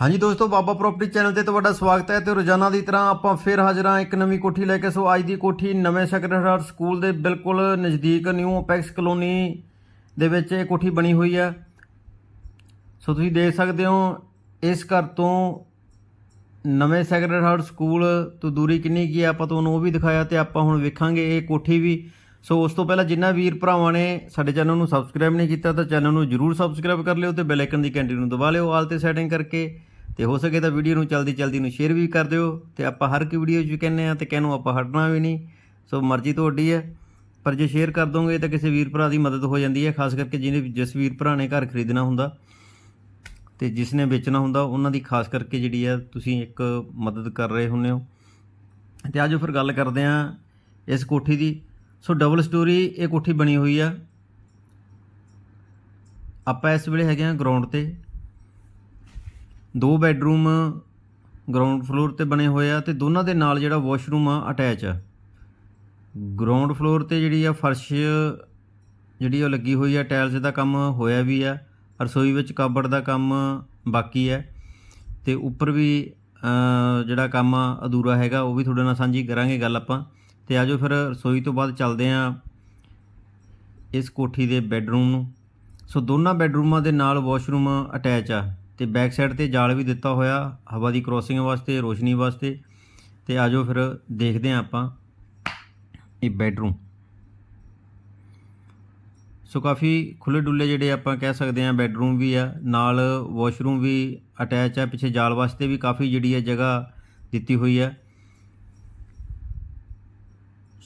ਹਾਂਜੀ ਦੋਸਤੋ, ਬਾਬਾ property channel ਤੇ ਤੁਹਾਡਾ ਸਵਾਗਤ ਹੈ ਤੇ ਰੋਜ਼ਾਨਾ ਦੀ ਤਰ੍ਹਾਂ ਆਪਾਂ ਫਿਰ ਹਾਜ਼ਰ ਹਾਂ ਇੱਕ ਨਵੀਂ ਕੋਠੀ ਲੈ ਕੇ। ਸੋ ਅੱਜ ਦੀ ਕੋਠੀ ਨਵੇਂ ਸੈਕੰਡਰੀ ਸਕੂਲ ਦੇ ਬਿਲਕੁਲ ਨਜ਼ਦੀਕ ਨਿਊ ਅਪੈਕਸ ਕਲੋਨੀ ਦੇ ਵਿੱਚ ਇਹ ਕੋਠੀ ਬਣੀ ਹੋਈ ਹੈ। ਸੋ ਤੁਸੀਂ ਦੇਖ ਸਕਦੇ ਹੋ, ਇਸ ਘਰ ਤੋਂ ਨਵੇਂ ਸੈਕੰਡਰੀ ਹਾਰਟ ਸਕੂਲ ਤੋਂ ਦੂਰੀ ਕਿੰਨੀ ਕੀ ਹੈ, ਆਪਾਂ ਤੁਹਾਨੂੰ ਉਹ ਵੀ ਦਿਖਾਇਆ ਤੇ ਆਪਾਂ ਹੁਣ ਵੇਖਾਂਗੇ ਇਹ ਕੋਠੀ ਵੀ। ਸੋ ਉਸ ਤੋਂ ਪਹਿਲਾਂ ਜਿਨ੍ਹਾਂ ਵੀਰ ਭਰਾਵਾਂ ਨੇ ਸਾਡੇ ਚੈਨਲ ਨੂੰ ਸਬਸਕ੍ਰਾਈਬ ਨਹੀਂ ਕੀਤਾ ਤਾਂ ਚੈਨਲ ਨੂੰ ਜਰੂਰ ਸਬਸਕ੍ਰਾਈਬ ਕਰ ਲਿਓ ਤੇ ਬੈਲ ਆਈਕਨ ਦੀ ਘੰਟੀ ਨੂੰ ਦਬਾ ਲਿਓ ਆਲ ਤੇ ਸੈਟਿੰਗ ਕਰਕੇ ਤੇ ਹੋ ਸਕੇ ਤਾਂ ਵੀਡੀਓ ਨੂੰ ਜਲਦੀ ਜਲਦੀ ਨੂੰ ਸ਼ੇਅਰ ਵੀ ਕਰ ਦਿਓ ਤੇ ਆਪਾਂ ਹਰ ਇੱਕ ਵੀਡੀਓ 'ਚ ਕਹਿੰਨੇ ਆ ਤੇ ਕਹਿਨੂੰ ਆਪਾਂ ਹਟਣਾ ਵੀ ਨਹੀਂ, ਸੋ ਮਰਜ਼ੀ ਤੁਹਾਡੀ ਹੈ। ਪਰ ਜੇ ਸ਼ੇਅਰ ਕਰ ਦੋਗੇ ਤਾਂ ਕਿਸੇ ਵੀਰ ਭਰਾ ਦੀ ਮਦਦ ਹੋ ਜਾਂਦੀ ਹੈ, ਖਾਸ ਕਰਕੇ ਜਿਹਨੇ ਜਿਸ ਵੀਰ ਭਰਾ ਨੇ ਘਰ ਖਰੀਦਣਾ ਹੁੰਦਾ ਤੇ ਜਿਸ ਨੇ ਵੇਚਣਾ ਹੁੰਦਾ, ਉਹਨਾਂ ਦੀ ਖਾਸ ਕਰਕੇ ਜਿਹੜੀ ਆ ਤੁਸੀਂ ਇੱਕ ਮਦਦ ਕਰ ਰਹੇ ਹੁੰਦੇ ਹੋ। ਤੇ ਆਜੋ ਫਿਰ ਗੱਲ ਕਰਦੇ ਆ ਇਸ ਕੋਠੀ ਦੀ। ਸੋ ਡਬਲ ਸਟੋਰੀ ਇਹ ਕੋਠੀ ਬਣੀ ਹੋਈ ਆ। ਆਪਾਂ ਇਸ ਵੇਲੇ ਹੈਗੇ ਆ ਗਰਾਊਂਡ ਤੇ। ਦੋ ਬੈੱਡਰੂਮ ਗਰਾਊਂਡ ਫਲੋਰ ਤੇ ਬਣੇ ਹੋਏ ਆ ਤੇ ਦੋਨਾਂ ਦੇ ਨਾਲ ਜਿਹੜਾ ਵਾਸ਼ਰੂਮ ਆ ਅਟੈਚ ਆ। ਗਰਾਊਂਡ ਫਲੋਰ ਤੇ ਜਿਹੜੀ ਆ ਫਰਸ਼, ਜਿਹੜੀ ਉਹ ਲੱਗੀ ਹੋਈ ਆ ਟਾਇਲਸ ਦਾ ਕੰਮ ਹੋਇਆ ਵੀ ਆ। ਰਸੋਈ ਵਿੱਚ ਕਾਬੜ ਦਾ ਕੰਮ ਬਾਕੀ ਹੈ ਤੇ ਉੱਪਰ ਵੀ ਜਿਹੜਾ ਕੰਮ ਆ ਅਧੂਰਾ ਹੈਗਾ, ਉਹ ਵੀ ਤੁਹਾਡੇ ਨਾਲ ਸਾਂਝੀ ਕਰਾਂਗੇ ਗੱਲ ਆਪਾਂ। ਤੇ ਆਜੋ ਫਿਰ ਰਸੋਈ ਤੋਂ ਬਾਅਦ ਚੱਲਦੇ ਆਂ ਇਸ ਕੋਠੀ ਦੇ ਬੈੱਡਰੂਮ ਨੂੰ। ਸੋ ਦੋਨਾਂ ਬੈੱਡਰੂਮਾਂ ਦੇ ਨਾਲ ਵਾਸ਼ਰੂਮ ਅਟੈਚ ਆ ਤੇ ਬੈਕ ਸਾਈਡ ਤੇ ਜਾਲ ਵੀ ਦਿੱਤਾ ਹੋਇਆ, ਹਵਾ ਦੀ ਕ੍ਰੋਸਿੰਗ ਵਾਸਤੇ, ਰੋਸ਼ਨੀ ਵਾਸਤੇ। ਤੇ ਆਜੋ ਫਿਰ ਦੇਖਦੇ ਆਂ ਆਪਾਂ ਇਹ ਬੈੱਡਰੂਮ। ਸੋ ਕਾਫੀ ਖੁੱਲੇ ਡੁੱਲੇ ਜਿਹੜੇ ਆਪਾਂ ਕਹਿ ਸਕਦੇ ਹਾਂ ਬੈੱਡਰੂਮ ਵੀ ਆ, ਨਾਲ ਵਾਸ਼ਰੂਮ ਵੀ ਅਟੈਚ ਆ, ਪਿੱਛੇ ਜਾਲ ਵਾਸਤੇ ਵੀ ਕਾਫੀ ਜਿਹੜੀ ਹੈ ਜਗ੍ਹਾ ਦਿੱਤੀ ਹੋਈ ਹੈ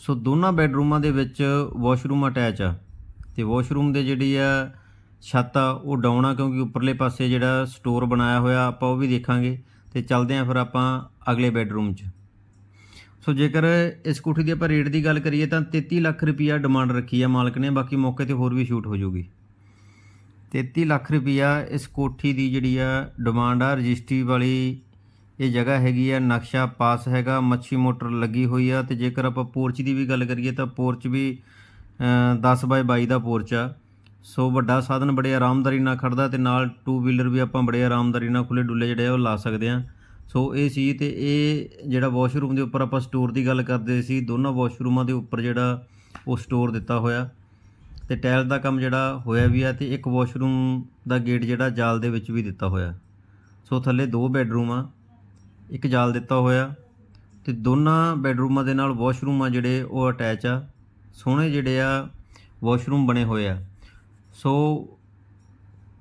ਸੋ ਦੋਨਾਂ ਬੈੱਡਰੂਮਾਂ ਦੇ ਵਿੱਚ ਵਾਸ਼ਰੂਮ ਅਟੈਚ ਆ। ਤੇ ਵਾਸ਼ਰੂਮ ਦੇ ਜਿਹੜੀ ਆ ਛੱਤ ਆ, ਉਹ ਡਾਊਨ ਆ ਕਿਉਂਕਿ ਉੱਪਰਲੇ ਪਾਸੇ ਜਿਹੜਾ ਸਟੋਰ ਬਣਾਇਆ ਹੋਇਆ, ਆਪਾਂ ਉਹ ਵੀ ਦੇਖਾਂਗੇ। ਤੇ ਚੱਲਦੇ ਆਂ ਫਿਰ ਆਪਾਂ ਅਗਲੇ ਬੈੱਡਰੂਮ 'ਚ। ਸੋ ਜੇਕਰ ਇਸ ਕੋਠੀ ਦੀ ਆਪਾਂ ਰੇਟ ਦੀ ਗੱਲ ਕਰੀਏ ਤਾਂ 33 ਲੱਖ ਰੁਪਈਆ ਡਿਮਾਂਡ ਰੱਖੀ ਆ ਮਾਲਕ ਨੇ, ਬਾਕੀ ਮੌਕੇ ਤੇ ਹੋਰ ਵੀ ਸ਼ੂਟ ਹੋ ਜਾਊਗੀ। 33 ਲੱਖ ਰੁਪਈਆ ਇਸ ਕੋਠੀ ਦੀ ਜਿਹੜੀ ਆ ਡਿਮਾਂਡ ਆ, ਰਜਿਸਟਰੀ ਵਾਲੀ ਇਹ ਜਗ੍ਹਾ ਹੈਗੀ ਆ ਨਕਸ਼ਾ ਪਾਸ ਹੈਗਾ ਮੱਛੀ ਮੋਟਰ ਲੱਗੀ ਹੋਈ ਆ ਤੇ ਜੇਕਰ ਆਪਾਂ ਪੋਰਚ ਦੀ ਵੀ ਗੱਲ ਕਰੀਏ ਤਾਂ ਪੋਰਚ ਵੀ ਅ, 10 ਬਾਈ 22 ਦਾ ਪੋਰਚ ਆ। ਸੋ ਵੱਡਾ ਸਾਧਨ ਬੜੇ ਆਰਾਮਦਾਰੀ ਨਾਲ ਖੜਦਾ ਤੇ ਨਾਲ ਟੂ ਵੀਲਰ ਵੀ ਆਪਾਂ ਬੜੇ ਆਰਾਮਦਾਰੀ ਨਾਲ ਖੁੱਲੇ ਡੁੱਲੇ ਜਿਹੜੇ ਆ ਉਹ ਲਾ ਸਕਦੇ ਆ। ਸੋ ਇਹ ਸੀ ਤੇ ਇਹ ਜਿਹੜਾ ਵਾਸ਼ਰੂਮ ਦੇ ਉੱਪਰ ਆਪਾਂ ਸਟੋਰ ਦੀ ਗੱਲ ਕਰਦੇ ਸੀ ਦੋਨਾਂ ਵਾਸ਼ਰੂਮਾਂ ਦੇ ਉੱਪਰ ਜਿਹੜਾ ਉਹ ਸਟੋਰ ਦਿੱਤਾ ਹੋਇਆ। ਤੇ ਟਾਇਲ ਦਾ ਕੰਮ ਜਿਹੜਾ ਹੋਇਆ ਵੀ ਆ ਤੇ ਇੱਕ ਵਾਸ਼ਰੂਮ ਦਾ ਗੇਟ ਜਿਹੜਾ ਜਾਲ ਦੇ ਵਿੱਚ ਵੀ ਦਿੱਤਾ ਹੋਇਆ। ਸੋ ਥੱਲੇ ਦੋ ਬੈੱਡਰੂਮ ਆ। ਇੱਕ ਜਾਲ ਦਿੱਤਾ ਹੋਇਆ ਤੇ ਦੋਨਾਂ ਬੈਡਰੂਮਾਂ ਦੇ ਨਾਲ ਵਾਸ਼ਰੂਮ ਆ ਜਿਹੜੇ ਉਹ ਅਟੈਚ ਆ, ਸੋਹਣੇ ਜਿਹੜੇ ਆ ਵਾਸ਼ਰੂਮ ਬਣੇ ਹੋਏ ਆ। ਸੋ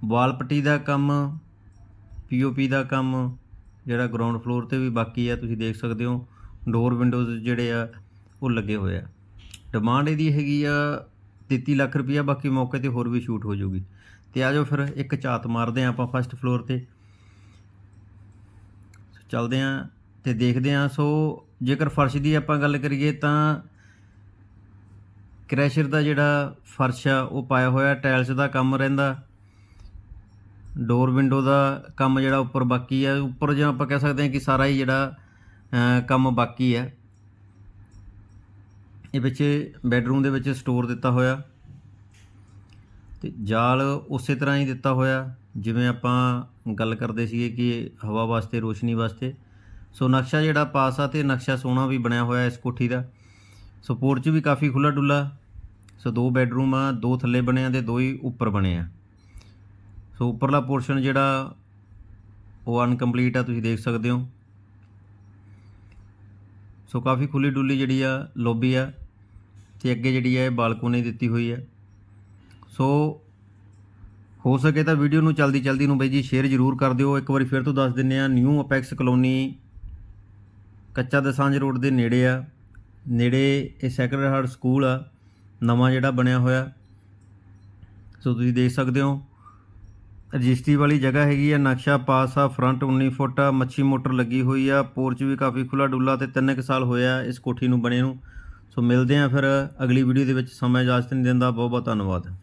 ਵਾਲ ਪੱਟੀ ਦਾ ਕੰਮ ਪੀਓਪੀ ਦਾ ਕੰਮ, ਜਿਹੜਾ ਗਰਾਊਂਡ ਫਲੋਰ ਤੇ ਵੀ ਬਾਕੀ ਆ, ਤੁਸੀਂ ਦੇਖ ਸਕਦੇ ਹੋ ਡੋਰ ਵਿੰਡੋਜ਼ ਜਿਹੜੇ ਆ, ਉਹ ਲੱਗੇ ਹੋਏ ਆ। ਡਿਮਾਂਡ ਇਹਦੀ ਹੈਗੀ ਆ 33 ਲੱਖ ਰੁਪਈਆ ਬਾਕੀ ਮੌਕੇ ਤੇ ਹੋਰ ਵੀ ਸ਼ੂਟ ਹੋ ਜਾਊਗੀ। ਤੇ ਆਜੋ ਫਿਰ ਇੱਕ ਝਾਤ ਮਾਰਦੇ ਆ ਆਪਾਂ ਫਸਟ ਫਲੋਰ ਤੇ। ਚੱਲਦੇ ਆਂ ਤੇ ਦੇਖਦੇ ਆਂ। ਸੋ ਜੇਕਰ ਫਰਸ਼ ਦੀ ਆਪਾਂ ਗੱਲ ਕਰੀਏ ਤਾਂ ਕ੍ਰੈਸ਼ਰ ਦਾ ਜਿਹੜਾ ਫਰਸ਼ ਆ, ਉਹ ਪਾਇਆ ਹੋਇਆ, ਟਾਇਲਸ ਦਾ ਕੰਮ ਰਹਿੰਦਾ। ਡੋਰ ਵਿੰਡੋ ਦਾ ਕੰਮ ਜਿਹੜਾ ਉੱਪਰ ਬਾਕੀ ਆ। ਉੱਪਰ ਜਿਵੇਂ ਆਪਾਂ ਕਹਿ ਸਕਦੇ ਹਾਂ ਕਿ ਸਾਰਾ ਹੀ ਜਿਹੜਾ ਕੰਮ ਬਾਕੀ ਹੈ ਇਹ ਵਿੱਚ ਬੈੱਡਰੂਮ ਦੇ ਵਿੱਚ ਸਟੋਰ ਦਿੱਤਾ ਹੋਇਆ। ਤੇ ਜਾਲ ਉਸੇ ਤਰ੍ਹਾਂ ਹੀ ਦਿੱਤਾ ਹੋਇਆ, ਜਿਵੇਂ ਆਪਾਂ ਗੱਲ ਕਰਦੇ ਸੀਗੇ ਕਿ ਹਵਾ ਵਾਸਤੇ, ਰੋਸ਼ਨੀ ਵਾਸਤੇ। ਸੋ ਨਕਸ਼ਾ ਜਿਹੜਾ ਪਾਸ ਆ ਤੇ ਨਕਸ਼ਾ ਸੋਹਣਾ ਵੀ ਬਣਿਆ ਹੋਇਆ ਇਸ ਕੋਠੀ ਦਾ। ਸੋ ਪੋਰਚ ਵੀ ਕਾਫੀ ਖੁੱਲਾ ਡੁੱਲਾ ਸੋ ਦੋ ਬੈੱਡਰੂਮ ਆ, ਦੋ ਥੱਲੇ ਬਣੇ ਆ ਤੇ ਦੋ ਹੀ ਉੱਪਰ ਬਣੇ ਆ। ਸੋ ਉੱਪਰਲਾ ਪੋਰਸ਼ਨ ਜਿਹੜਾ ਉਹ ਅਨਕੰਪਲੀਟ ਆ, ਤੁਸੀਂ ਦੇਖ ਸਕਦੇ ਹੋ। ਸੋ ਕਾਫੀ ਖੁੱਲੀ ਡੁੱਲੀ ਜਿਹੜੀ ਆ ਲੌਬੀ ਆ। ਤੇ ਅੱਗੇ ਜਿਹੜੀ ਆ, ਇਹ ਬਾਲਕੋਨੀ ਦਿੱਤੀ ਹੋਈ ਹੈ ਸੋ ਹੋ ਸਕੇ ਤਾਂ ਵੀਡੀਓ ਨੂੰ ਜਲਦੀ ਜਲਦੀ ਨੂੰ ਬਾਈ ਜੀ ਸ਼ੇਅਰ ਜ਼ਰੂਰ ਕਰ ਦਿਓ। ਇੱਕ ਵਾਰੀ ਫਿਰ ਤੋਂ ਦੱਸ ਦਿੰਨੇ ਆ ਨਿਊ ਅਪੈਕਸ ਕਲੋਨੀ ਕੱਚਾ ਦਸਾਂਜ ਰੋਡ ਦੇ ਨੇੜੇ ਆ। ਨੇੜੇ ਇਹ ਸੈਕਰਡ ਹਾਰਟ ਸਕੂਲ ਆ। ਨਵਾਂ ਜਿਹੜਾ ਬਣਿਆ ਹੋਇਆ। ਸੋ ਤੁਸੀਂ ਦੇਖ ਸਕਦੇ ਹੋ। ਰਜਿਸਟਰੀ ਵਾਲੀ ਜਗ੍ਹਾ ਹੈਗੀ ਆ, ਨਕਸ਼ਾ ਪਾਸ ਆ ਫਰੰਟ 19 ਫੁੱਟ ਆ, ਮੱਛੀ ਮੋਟਰ ਲੱਗੀ ਹੋਈ ਆ ਪੋਰਚ ਵੀ ਕਾਫੀ ਖੁੱਲਾ ਡੁੱਲਾ ਤੇ ਤਿੰਨ ਕੁ ਸਾਲ ਹੋਇਆ ਇਸ ਕੋਠੀ ਨੂੰ ਬਣੇ ਨੂੰ। ਸੋ ਮਿਲਦੇ ਆ ਫਿਰ ਅਗਲੀ ਵੀਡੀਓ ਦੇ ਵਿੱਚ। ਸਮਾਂ ਇਜਾਜ਼ਤ ਨਹੀਂ ਦਿੰਦਾ। ਬਹੁਤ ਬਹੁਤ ਧੰਨਵਾਦ।